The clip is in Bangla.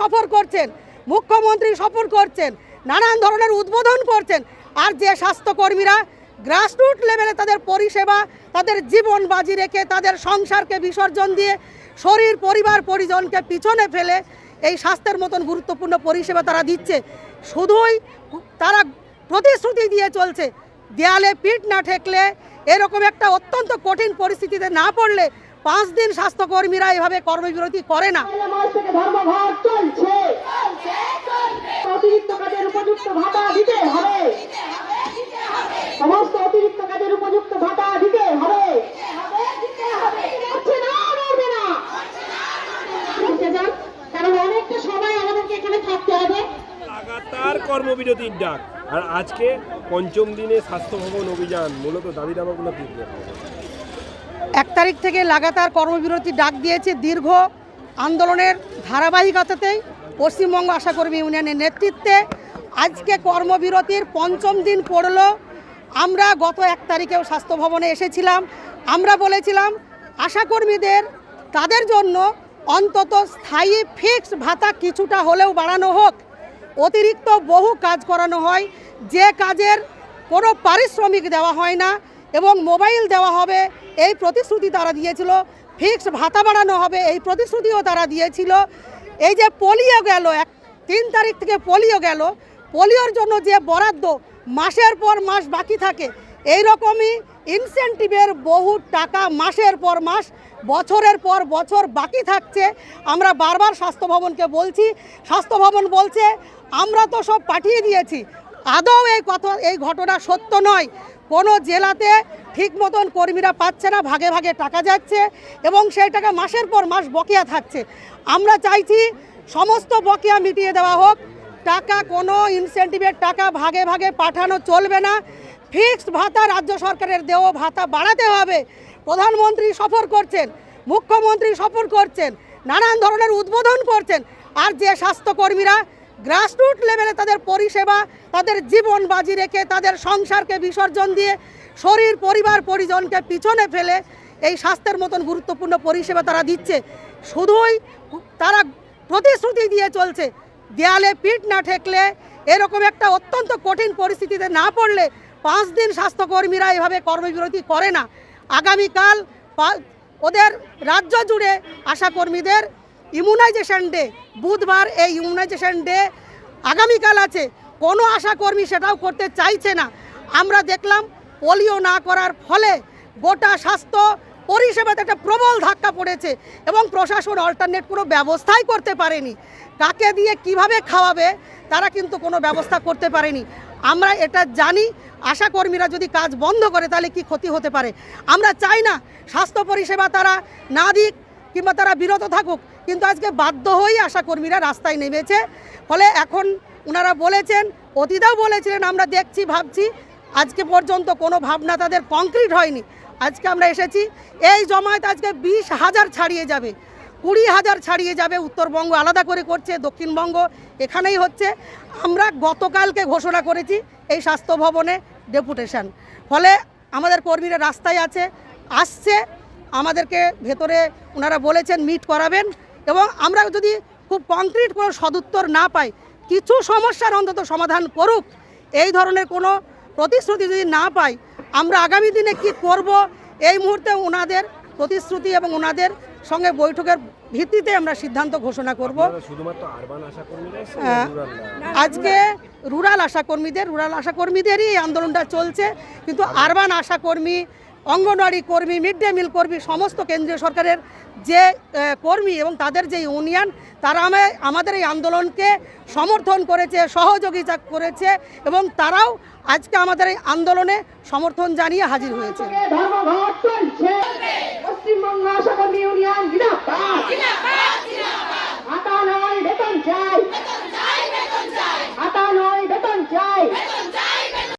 সফর করছেন, মুখ্যমন্ত্রী সফর করছেন, নানান ধরনের উদ্বোধন করছেন, আর যে স্বাস্থ্যকর্মীরা গ্রাসরুট লেভেলে তাদের পরিষেবা, তাদের জীবন বাজি রেখে, তাদের সংসারকে বিসর্জন দিয়ে, শরীর, পরিবার, পরিজনকে পিছনে ফেলে এই স্বাস্থ্যের মতন গুরুত্বপূর্ণ পরিষেবা তারা দিচ্ছে। শুধুই তারা প্রতিশ্রুতি দিয়ে চলছে, দেয়ালে পিঠ না ঠেকলে এরকম একটা অত্যন্ত কঠিন পরিস্থিতিতে না পড়লে পাঁচ দিন স্বাস্থ্যকর্মীরা এভাবে কর্মবিরতি করে না। মাস থেকে অতিরিক্ত কাজের উপযুক্ত ভাতা দিতে হবে। সমস্ত অতিরিক্ত কাজের উপযুক্ত ভাতা দিতে হবে। হচ্ছে না, নড়বে না। বুঝতে যান? কারণ অনেকটা সময় আমাদেরকে এখানে থাকতে হবে। লাগাতার কর্মবিরতির ডাক। আর আজকে পঞ্চম দিনে স্বাস্থ্য ভবন অভিযান। মূলত দাবি দাবাগুলো কি? এক তারিখ থেকে লাগাতার কর্মবিরতি ডাক দিয়েছে দীর্ঘ আন্দোলনের ধারাবাহিকতাতেই পশ্চিমবঙ্গ আশাকর্মী ইউনিয়নের নেতৃত্বে। আজকে কর্মবিরতির পঞ্চম দিন পড়ল। আমরা গত এক তারিখেও স্বাস্থ্য ভবনে এসেছিলাম। আমরা বলেছিলাম আশাকর্মীদের তাদের জন্য অন্তত স্থায়ী ফিক্সড ভাতা কিছুটা হলেও বাড়ানো হোক। অতিরিক্ত বহু কাজ করানো হয়। যে কাজের কোনো পারিশ্রমিক দেওয়া হয় না। এবং মোবাইল দেওয়া হবে, এই প্রতিশ্রুতি তারা দিয়েছিল, ফিক্সড ভাতা বাড়ানো হবে, এই প্রতিশ্রুতিও তারা দিয়েছিল। এই যে পোলিও গেল, এক, তিন তারিখ থেকে পোলিও গেল, পোলিওর জন্য যে বরাদ্দ মাসের পর মাস বাকি থাকে এই রকমই ইনসেন্টিভের বহু টাকা মাসের পর মাস, বছরের পর বছর বাকি থাকছে। আমরা বারবার স্বাস্থ্য ভবনকে বলছি, স্বাস্থ্য ভবন বলছে, আমরা তো সব পাঠিয়ে দিয়েছি। আদৌ এই কথা, এই ঘটনা সত্য নয়। কোনো জেলাতে ঠিক মতন কর্মীরা পাচ্ছে না, ভাগে ভাগে টাকা যাচ্ছে এবং সেই টাকা মাসের পর মাস বকেয়া থাকছে। আমরা চাইছি সমস্ত বকেয়া মিটিয়ে দেওয়া হোক, টাকা কোনো ইনসেন্টিভের টাকা ভাগে ভাগে পাঠানো চলবে না। ফিক্সড ভাতা রাজ্য সরকারের দেওয়া ভাতা বাড়াতে হবে। প্রধানমন্ত্রী সফর করছেন, মুখ্যমন্ত্রী সফর করছেন, নানান ধরনের উদ্বোধন করছেন, আর যে স্বাস্থ্যকর্মীরা গ্রাসরুট লেভেলে তাদের পরিষেবা, তাদের জীবন বাজি রেখে তাদের সংসারকে বিসর্জন দিয়ে শরীর, পরিবার, পরিজনকে পিছনে ফেলে এই স্বাস্থ্যের মতন গুরুত্বপূর্ণ পরিষেবা তারা দিচ্ছে। শুধুই তারা প্রতিশ্রুতি দিয়ে চলছে, দেয়ালে পিঠ না ঠেকলে, এরকম একটা অত্যন্ত কঠিন পরিস্থিতিতে না পড়লে পাঁচ দিন স্বাস্থ্যকর্মীরা এভাবে কর্মবিরতি করে না। আগামীকাল ওদের রাজ্য জুড়ে আশাকর্মীদের ইমিউনাইজেশন ডে বুধবার এই ইমিউনাইজেশন ডে আগামীকাল আছে। কোনো আশাকর্মী সেটাও করতে চাইছে না। আমরা দেখলাম পোলিও না করার ফলে গোটা স্বাস্থ্য পরিষেবাতে একটা প্রবল ধাক্কা পড়েছে এবং প্রশাসন অল্টারনেট কোনো ব্যবস্থাই করতে পারেনি। কাকে দিয়ে কীভাবে খাওয়াবে তারা কিন্তু কোনো ব্যবস্থা করতে পারেনি। আমরা এটা জানি, আশাকর্মীরা যদি কাজ বন্ধ করে তাহলে কি ক্ষতি হতে পারে? আমরা চাই না স্বাস্থ্য পরিষেবা তারা না দিক কিংবা তারা বিরত থাকুক, কিন্তু আজকে বাধ্য হয়েই আশাকর্মীরা রাস্তায় নেমেছে। ফলে এখন ওনারা বলেছেন, অতীতেও বলেছিলেন, আমরা দেখছি, ভাবছি, আজকে পর্যন্ত কোনো ভাবনা তাদের কংক্রিট হয়নি। আজকে আমরা এসেছি, এই জমায়েত আজকে বিশ হাজার ছাড়িয়ে যাবে। কুড়ি হাজার ছাড়িয়ে যাবে, উত্তরবঙ্গ আলাদা করে করছে, দক্ষিণবঙ্গ এখানেই হচ্ছে। আমরা গতকালকে ঘোষণা করেছি এই স্বাস্থ্য ভবনে ডেপুটেশন। ফলে আমাদের কর্মীরা রাস্তায় আছে, আসছে আমাদেরকে ভেতরে ওনারা বলেছেন মিট করাবেন এবং আমরা যদি খুব কংক্রিট কোনো সদুত্তর না পাই কিছু সমস্যার অন্তত সমাধান করুক এই ধরনের কোনো প্রতিশ্রুতি যদি না পাই আমরা আগামী দিনে কি করব এই মুহূর্তে ওনাদের প্রতিশ্রুতি এবং ওনাদের সঙ্গে বৈঠকের ভিত্তিতে আমরা সিদ্ধান্ত ঘোষণা করব হ্যাঁ। আজকে রুরাল আশাকর্মীদের রুরাল আশাকর্মীদেরই এই আন্দোলনটা চলছে কিন্তু আরবান আশাকর্মী অঙ্গনওয়াড়ি কর্মী, মিড ডে মিল কর্মী, সমস্ত কেন্দ্রীয় সরকারের যে কর্মী এবং তাদের যে ইউনিয়ন, তারা আমাদের এই আন্দোলনকে সমর্থন করেছে সহযোগিতা করেছে এবং তারাও আজকে আমাদের এই আন্দোলনে সমর্থন জানিয়ে হাজির হয়েছে। পশ্চিমবঙ্গ ইউনিয়ন